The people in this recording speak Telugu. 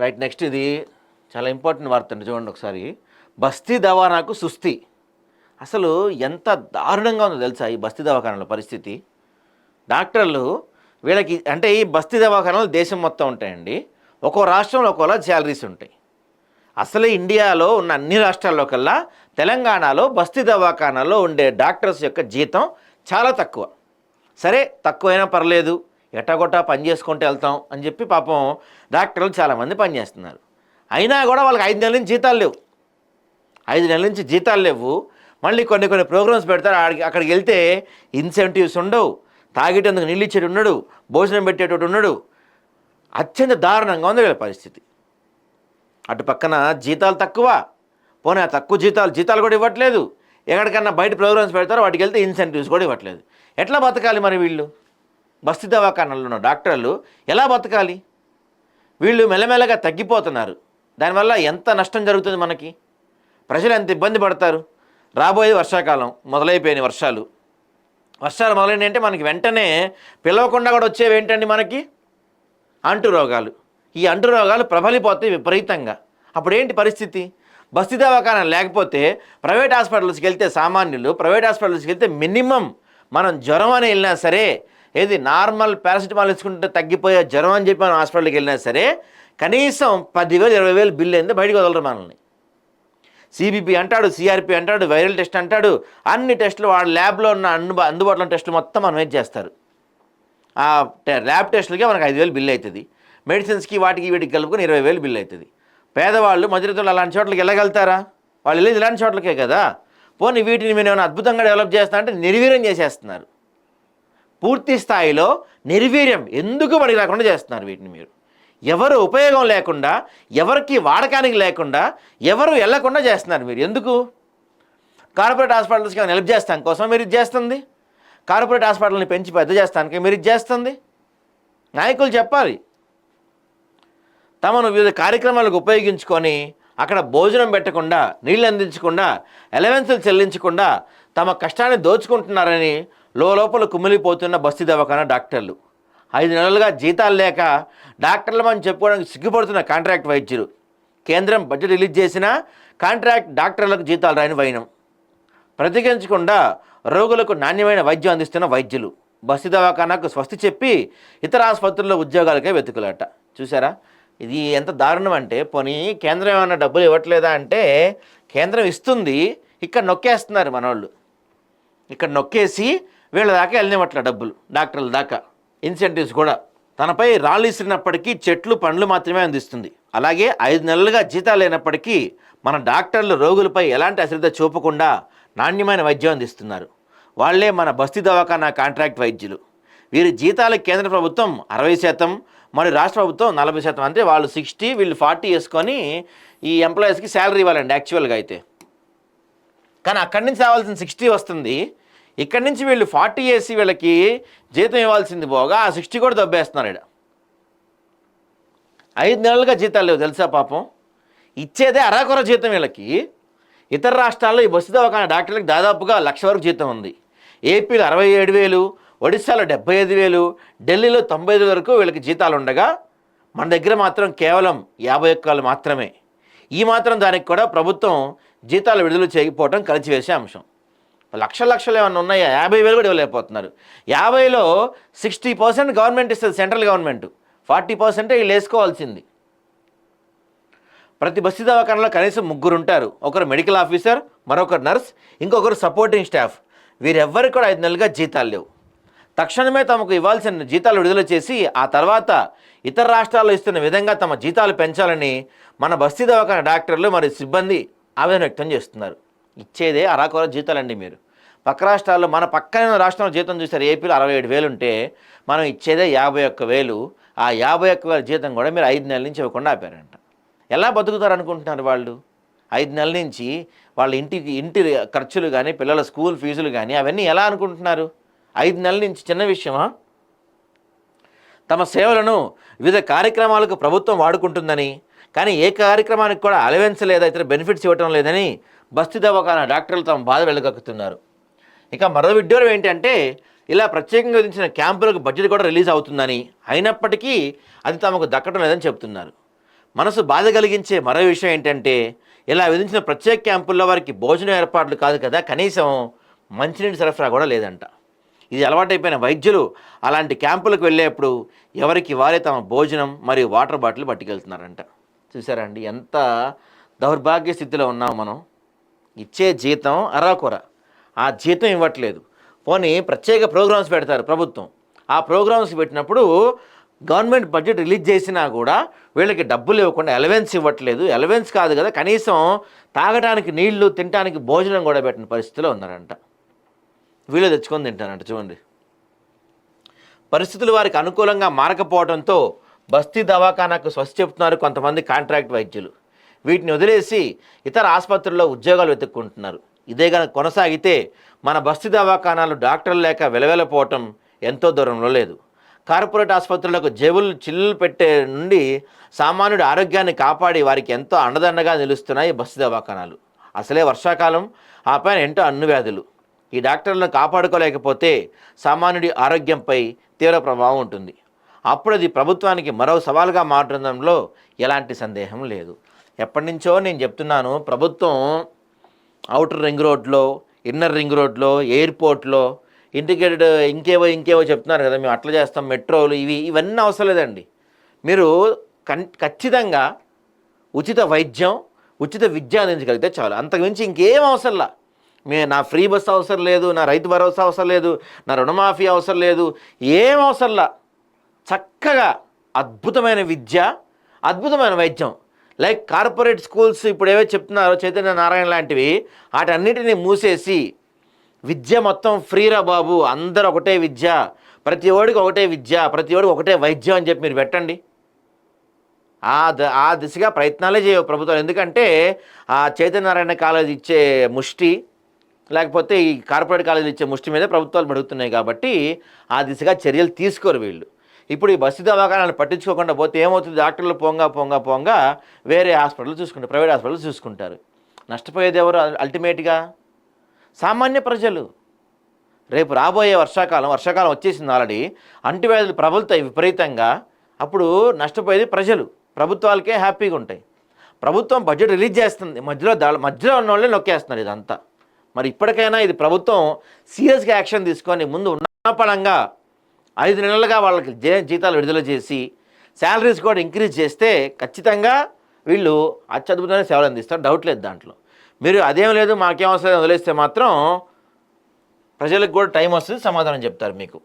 రైట్ నెక్స్ట్ ఇది చాలా ఇంపార్టెంట్ వార్త అండి చూడండి ఒకసారి. బస్తీ దవానాకు సుస్థి. అసలు ఎంత దారుణంగా ఉందో తెలుసా ఈ బస్తీ దవాఖానాల పరిస్థితి? డాక్టర్లు వీళ్ళకి అంటే ఈ బస్తీ దవాఖానాలు దేశం మొత్తం ఉంటాయండి. ఒక్కో రాష్ట్రంలో ఒక్కోలా శాలరీస్ ఉంటాయి. అసలు ఇండియాలో ఉన్న అన్ని రాష్ట్రాల్లో కల్లా తెలంగాణలో బస్తీ దవాఖానాలో ఉండే డాక్టర్స్ యొక్క జీతం చాలా తక్కువ. సరే తక్కువైనా పర్లేదు ఎట్టగొట్ట పని చేసుకుంటూ వెళ్తాం అని చెప్పి పాపం డాక్టర్లు చాలామంది పనిచేస్తున్నారు. అయినా కూడా వాళ్ళకి ఐదు నెలల నుంచి జీతాలు లేవు. ఐదు నెలల నుంచి జీతాలు లేవు. మళ్ళీ కొన్ని కొన్ని ప్రోగ్రామ్స్ పెడతారు. ఆడికి అక్కడికి వెళ్తే ఇన్సెంటివ్స్ ఉండవు. తాగేటందుకు నీళ్ళు ఇచ్చేటి ఉన్నాడు భోజనం పెట్టేటోడు ఉన్నాడు అత్యంత దారుణంగా ఉంది వీళ్ళ పరిస్థితి. అటు పక్కన జీతాలు తక్కువ. పోనీ ఆ తక్కువ జీతాలు జీతాలు కూడా ఇవ్వట్లేదు. ఎక్కడికన్నా బయట ప్రోగ్రామ్స్ పెడతారో వాటికి వెళ్తే ఇన్సెంటివ్స్ కూడా ఇవ్వట్లేదు. ఎట్లా బతకాలి మరి వీళ్ళు? బస్తీ దవాఖానాల్లో ఉన్న డాక్టర్లు ఎలా బతకాలి? వీళ్ళు మెల్లమెల్లగా తగ్గిపోతున్నారు. దానివల్ల ఎంత నష్టం జరుగుతుంది మనకి? ప్రజలు ఎంత ఇబ్బంది పడతారు? రాబోయే వర్షాకాలం మొదలైపోయిన వర్షాలు. వర్షాలు మొదలైనవి అంటే మనకి వెంటనే పిలవకుండా కూడా వచ్చేవి ఏంటండి మనకి? అంటు రోగాలు. ఈ అంటు రోగాలు ప్రబలిపోతాయి విపరీతంగా. అప్పుడు ఏంటి పరిస్థితి? బస్తీ దవాఖానా లేకపోతే ప్రైవేట్ హాస్పిటల్స్కి వెళ్తే సామాన్యులు ప్రైవేట్ హాస్పిటల్స్కి వెళ్తే మినిమం మనం జ్వరం అని వెళ్ళినా సరే ఏది నార్మల్ పారాసిటమాల్ ఇచ్చుకుంటే తగ్గిపోయే జ్వరం అని చెప్పి మనం హాస్పిటల్కి వెళ్ళినా సరే కనీసం పదివేలు ఇరవై వేలు బిల్లు అయింది బయటకు వదలరు మనల్ని. సిబిపి అంటాడు సిఆర్పి అంటాడు వైరల్ టెస్ట్ అంటాడు అన్ని టెస్టులు వాళ్ళ ల్యాబ్లో ఉన్న అన్ని అందుబాటులో ఉన్న టెస్టులు మొత్తం మనం ఏం చేస్తారు? ఆ టె- ల్యాబ్ టెస్టులకే మనకు ఐదు వేలు బిల్లు అవుతుంది. మెడిసిన్స్కి వాటికి వీటికి కలుపుకొని ఇరవై వేలు బిల్లు అవుతుంది. పేదవాళ్ళు మధ్యతలు అలాంటి చోట్లకి వెళ్ళగలుగుతారా? వాళ్ళు వెళ్ళేది ఇలాంటి చోట్లకే కదా. పోనీ వీటిని మేము ఏమైనా అద్భుతంగా డెవలప్ చేస్తా అంటే నిర్వీర్యం చేసేస్తున్నారు. పూర్తి స్థాయిలో నిర్వీర్యం ఎందుకు పనికి లేకుండా చేస్తున్నారు వీటిని మీరు? ఎవరు ఉపయోగం లేకుండా ఎవరికి వాడకానికి లేకుండా ఎవరు వెళ్ళకుండా చేస్తున్నారు మీరు? ఎందుకు? కార్పొరేట్ హాస్పిటల్స్కి ఏమైనా హెల్ప్ చేస్తాం కోసం మీరు ఇది చేస్తుంది? కార్పొరేట్ హాస్పిటల్ని పెంచి పెద్ద చేస్తానికి మీరు ఇది చేస్తుంది? నాయకులు చెప్పాలి. తమను వివిధ కార్యక్రమాలకు ఉపయోగించుకొని అక్కడ భోజనం పెట్టకుండా నీళ్ళు అందించకుండా ఎలవెన్సులు చెల్లించకుండా తమ కష్టాన్ని దోచుకుంటున్నారని లోపల కుమిలిపోతున్న బస్తీ దవాఖానా డాక్టర్లు. ఐదు నెలలుగా జీతాలు లేక డాక్టర్లు మనం చెప్పుకోవడానికి సిగ్గుపడుతున్న కాంట్రాక్ట్ వైద్యులు. కేంద్రం బడ్జెట్ రిలీజ్ చేసినా కాంట్రాక్ట్ డాక్టర్లకు జీతాలు రాని వైనం. ప్రతిగించకుండా రోగులకు నాణ్యమైన వైద్యం అందిస్తున్న వైద్యులు. బస్తీ దవాఖానాకు స్వస్తి చెప్పి ఇతర ఆసుపత్రుల్లో ఉద్యోగాలకే వెతుకులాట. చూసారా ఇది ఎంత దారుణం అంటే పోనీ కేంద్రం ఏమైనా డబ్బులు ఇవ్వట్లేదా అంటే కేంద్రం ఇస్తుంది ఇక్కడ నొక్కేస్తున్నారు మనోళ్ళు. ఇక్కడ నొక్కేసి వీళ్ళ దాకా వెళ్ళనివ్వట్ల డబ్బులు డాక్టర్ల దాకా. ఇన్సెంటివ్స్ కూడా. తనపై రాళ్ళు చెట్లు పండ్లు మాత్రమే అందిస్తుంది. అలాగే ఐదు నెలలుగా జీతాలు లేనప్పటికీ మన డాక్టర్లు రోగులపై ఎలాంటి అశ్రద్ధ చూపకుండా నాణ్యమైన వైద్యం అందిస్తున్నారు. వాళ్ళే మన బస్తీ దవాఖానా కాంట్రాక్ట్ వైద్యులు. వీరి జీతాలు కేంద్ర ప్రభుత్వం అరవై శాతం మరి రాష్ట్ర ప్రభుత్వం నలభై శాతం. అంటే వాళ్ళు సిక్స్టీ వీళ్ళు ఫార్టీ వేసుకొని ఈ ఎంప్లాయీస్కి శాలరీ ఇవ్వాలండి యాక్చువల్గా అయితే. కానీ అక్కడి నుంచి రావాల్సిన సిక్స్టీ వస్తుంది. ఇక్కడి నుంచి వీళ్ళు ఫార్టీ వేసి వీళ్ళకి జీతం ఇవ్వాల్సింది పోగా ఆ సిక్స్టీ కూడా దబ్బేస్తున్నారు ఇక్కడ ఐదు నెలలుగా జీతాలు లేవు తెలుసా పాపం? ఇచ్చేదే అరాకొర జీతం వీళ్ళకి. ఇతర రాష్ట్రాల్లో ఈ బస్సు దవాఖాన డాక్టర్లకు దాదాపుగా లక్ష వరకు జీతం ఉంది. ఏపీలో అరవై ఏడు వేలు ఒడిశాలో డెబ్బై ఐదు వేలు ఢిల్లీలో తొంభై ఐదు వరకు వీళ్ళకి జీతాలు ఉండగా మన దగ్గర మాత్రం కేవలం యాభై ఒక్కలు మాత్రమే. ఈ మాత్రం దానికి కూడా ప్రభుత్వం జీతాలు విడుదల చేయకపోవడం కలిసివేసే అంశం. లక్ష లక్షలు ఏమైనా ఉన్నాయా? యాభై వేలు కూడా ఇవ్వలేకపోతున్నారు. యాభైలో సిక్స్టీ పర్సెంట్ గవర్నమెంట్ ఇస్తుంది సెంట్రల్ గవర్నమెంట్. ఫార్టీ పర్సెంటే వీళ్ళు వేసుకోవాల్సింది. ప్రతి బస్సు దవాఖానలో కనీసం ముగ్గురు ఉంటారు. ఒకరు మెడికల్ ఆఫీసర్ మరొకరు నర్స్ ఇంకొకరు సపోర్టింగ్ స్టాఫ్. వీరెవ్వరికి కూడా ఐదు నెలలుగా జీతాలు లేవు. తక్షణమే తమకు ఇవ్వాల్సిన జీతాలు విడుదల చేసి ఆ తర్వాత ఇతర రాష్ట్రాల్లో ఇస్తున్న విధంగా తమ జీతాలు పెంచాలని మన బస్తీ దవాఖాన డాక్టర్లు మరియు సిబ్బంది ఆవేదన వ్యక్తం చేస్తున్నారు. ఇచ్చేదే అరాకొర జీతాలండి మీరు. పక్క రాష్ట్రాల్లో మన పక్కన రాష్ట్రంలో జీతం చూస్తారు ఏపీలో అరవై ఏడు వేలు ఉంటే మనం ఇచ్చేదే యాభై ఒక్క వేలు. ఆ యాభై ఒక్క వేల జీతం కూడా మీరు ఐదు నెలల నుంచి ఇవ్వకుండా ఆపారంట. ఎలా బతుకుతారు అనుకుంటున్నారు వాళ్ళు? ఐదు నెలల నుంచి వాళ్ళ ఇంటికి ఇంటి ఖర్చులు కానీ పిల్లల స్కూల్ ఫీజులు కానీ అవన్నీ ఎలా అనుకుంటున్నారు? ఐదు నెలల నుంచి చిన్న విషయమా? తమ సేవలను వివిధ కార్యక్రమాలకు ప్రభుత్వం వాడుకుంటుందని కానీ ఏ కార్యక్రమానికి కూడా అలవెన్స్ లేదా ఇతర బెనిఫిట్స్ ఇవ్వటం లేదని బస్తీ దవాఖానా డాక్టర్లు తమ బాధ వెళ్ళగక్కుతున్నారు ఇక మరో విడ్డూరం ఏంటంటే ఇలా ప్రత్యేకంగా విధించిన క్యాంపులకు బడ్జెట్ కూడా రిలీజ్ అవుతుందని అయినప్పటికీ అది తమకు దక్కడం లేదని చెబుతున్నారు. మనసు బాధ కలిగించే మరో విషయం ఏంటంటే ఇలా విధించిన ప్రత్యేక క్యాంపుల్లో వారికి భోజనం ఏర్పాట్లు కాదు కదా కనీసం మంచినీటి సరఫరా కూడా లేదంట. ఇది అలవాటైపోయిన వైద్యులు అలాంటి క్యాంపులకు వెళ్ళేప్పుడు ఎవరికి వారే తమ భోజనం మరియు వాటర్ బాటిల్ పట్టుకెళ్తున్నారంట. చూసారా అండి ఎంత దౌర్భాగ్య స్థితిలో ఉన్నాం మనం. ఇచ్చే జీతం అరాకొర. ఆ జీతం ఇవ్వట్లేదు. పోనీ ప్రత్యేక ప్రోగ్రామ్స్ పెడతారు ప్రభుత్వం. ఆ ప్రోగ్రామ్స్ పెట్టినప్పుడు గవర్నమెంట్ బడ్జెట్ రిలీజ్ చేసినా కూడా వీళ్ళకి డబ్బులు ఇవ్వకుండా ఎలవెన్స్ ఇవ్వట్లేదు. ఎలవెన్స్ కాదు కదా కనీసం తాగడానికి నీళ్ళు తినడానికి భోజనం కూడా పెట్టిన పరిస్థితిలో ఉన్నారంట. వీళ్ళు తెచ్చుకొని తింటారంట చూడండి. పరిస్థితులు వారికి అనుకూలంగా మారకపోవడంతో బస్తీ దవాఖానాకు స్వస్తి చెప్తున్నారు కొంతమంది కాంట్రాక్ట్ వైద్యులు. వీటిని వదిలేసి ఇతర ఆసుపత్రుల్లో ఉద్యోగాలు వెతుక్కుంటున్నారు. ఇదే కనుక కొనసాగితే మన బస్తీ దవాఖానాలు డాక్టర్లు లేక వెలవెలపోవటం ఎంతో దూరంలో లేదు. కార్పొరేట్ ఆసుపత్రులకు జేబులు చిల్లులు పెట్టే నుండి సామాన్యుడి ఆరోగ్యాన్ని కాపాడి వారికి ఎంతో అండదండగా నిలుస్తున్నాయి బస్తీ దవాఖానాలు. అసలే వర్షాకాలం ఆ పైన ఎంటో అన్ను వ్యాధులు. ఈ డాక్టర్లను కాపాడుకోలేకపోతే సామాన్యుడి ఆరోగ్యంపై తీవ్ర ప్రభావం ఉంటుంది. అప్పుడు అది ప్రభుత్వానికి మరో సవాలుగా మారడంలో ఎలాంటి సందేహం లేదు. ఎప్పటి నుంచో నేను చెప్తున్నాను ప్రభుత్వం అవుటర్ రింగ్ రోడ్లో ఇన్నర్ రింగ్ రోడ్లో ఎయిర్పోర్ట్లో ఇంటిగ్రేటెడ్ ఇంకేవో ఇంకేవో చెప్తున్నారు కదా మేము అట్లా చేస్తాం మెట్రోలు ఇవి ఇవన్నీ అవసరం లేదండి. మీరు కన్ ఖచ్చితంగా ఉచిత వైద్యం ఉచిత విద్య అందించగలిగితే చాలు. అంతకుమించి ఇంకేం అవసరంలా మే నా ఫ్రీ బస్ అవసరం లేదు నా రైతు భరోసా అవసరం లేదు నా రుణమాఫీ అవసరం లేదు ఏం అవసరంలా చక్కగా అద్భుతమైన విద్య అద్భుతమైన వైద్యం. లైక్ కార్పొరేట్ స్కూల్స్ ఇప్పుడు ఏవో చెప్తున్నారో చైతన్య నారాయణ లాంటివి వాటన్నిటిని మూసేసి విద్య మొత్తం ఫ్రీరా బాబు అందరు ఒకటే విద్య ప్రతి ఓడికి ఒకటే విద్య ప్రతి ఓడికి ఒకటే వైద్యం అని చెప్పి మీరు పెట్టండి. ఆ ద ఆ దిశగా ప్రయత్నాలే చేయవు ప్రభుత్వాలు. ఎందుకంటే ఆ చైతన్యనారాయణ కాలేజ్ ఇచ్చే ముష్టి లేకపోతే ఈ కార్పొరేట్ కాలేజీలు ఇచ్చే ముష్టి మీద ప్రభుత్వాలు పడుగుతున్నాయి కాబట్టి ఆ దిశగా చర్యలు తీసుకోరు వీళ్ళు. ఇప్పుడు ఈ బస్సు దవాఖానాలు పట్టించుకోకుండా పోతే ఏమవుతుంది? డాక్టర్లు పోంగా పోంగా పోంగా వేరే హాస్పిటల్ చూసుకుంటారు ప్రైవేట్ హాస్పిటల్ చూసుకుంటారు. నష్టపోయేది ఎవరు? అల్టిమేట్గా? సామాన్య ప్రజలు. రేపు రాబోయే వర్షాకాలం వర్షాకాలం వచ్చేసింది ఆల్రెడీ. అంటువ్యాధులు ప్రబలుతాయి విపరీతంగా. అప్పుడు నష్టపోయేది ప్రజలు. ప్రభుత్వాలకే హ్యాపీగా ఉంటాయి. ప్రభుత్వం బడ్జెట్ రిలీజ్ చేస్తుంది. మధ్యలో దా మధ్యలో ఉన్న వాళ్ళే నొక్కేస్తున్నారు ఇదంతా. మరి ఇప్పటికైనా ఇది ప్రభుత్వం సీరియస్గా యాక్షన్ తీసుకొని ముందు ఉన్న పడంగా ఐదు నెలలుగా వాళ్ళకి జీతాలు విడుదల చేసి శాలరీస్ కూడా ఇంక్రీజ్ చేస్తే ఖచ్చితంగా వీళ్ళు అత్యద్భుతమైన సేవలు అందిస్తారు. డౌట్ లేదు దాంట్లో. మీరు అదేం లేదు మాకేం అవసరం వదిలేస్తే మాత్రం ప్రజలకు కూడా టైం వస్తుంది సమాధానం చెప్తారు మీకు.